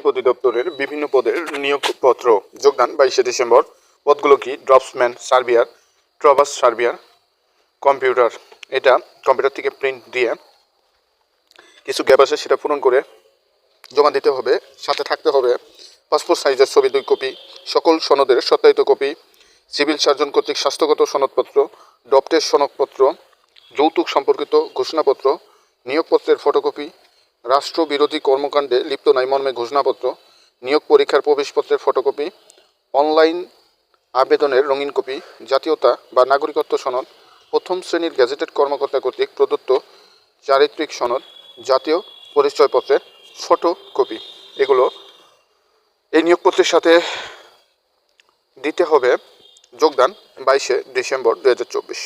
জরিপ অধিদপ্তরের বিভিন্ন পদের নিয়োগপত্র। যোগদান বাইশে ডিসেম্বর। পদগুলো কি? ড্রপসম্যান সার্বিয়ার ট্রবাস সার্বিয়ার কম্পিউটার। এটা কম্পিউটার থেকে প্রিন্ট দিয়ে কিছু গ্যাপ আছে, সেটা পূরণ করে জমা দিতে হবে, সাথে থাকতে হবে পাসপোর্ট সাইজের ছবি, দুই কপি, সকল সনদের সত্যায়িত কপি, সিভিল সার্জন কর্তৃক স্বাস্থ্যগত সনদপত্র, ডপটের সনদপত্র, যৌতুক সম্পর্কিত ঘোষণাপত্র, নিয়োগপত্রের ফটোকপি রাষ্ট্রবিরোধী কর্মকাণ্ডে লিপ্ত নাই মর্মে ঘোষণাপত্র, নিয়োগ পরীক্ষার প্রবেশপত্রের ফটোকপি, অনলাইন আবেদনের রঙিন কপি, জাতীয়তা বা নাগরিকত্ব সনদ, প্রথম শ্রেণির গ্যাজেটেড কর্মকর্তা কর্তৃক প্রদত্ত চারিত্রিক সনদ, জাতীয় পরিচয়পত্রের ফটোকপি। এগুলো এই নিয়োগপত্রের সাথে দিতে হবে যোগদান বাইশে ডিসেম্বর দু হাজার চব্বিশ।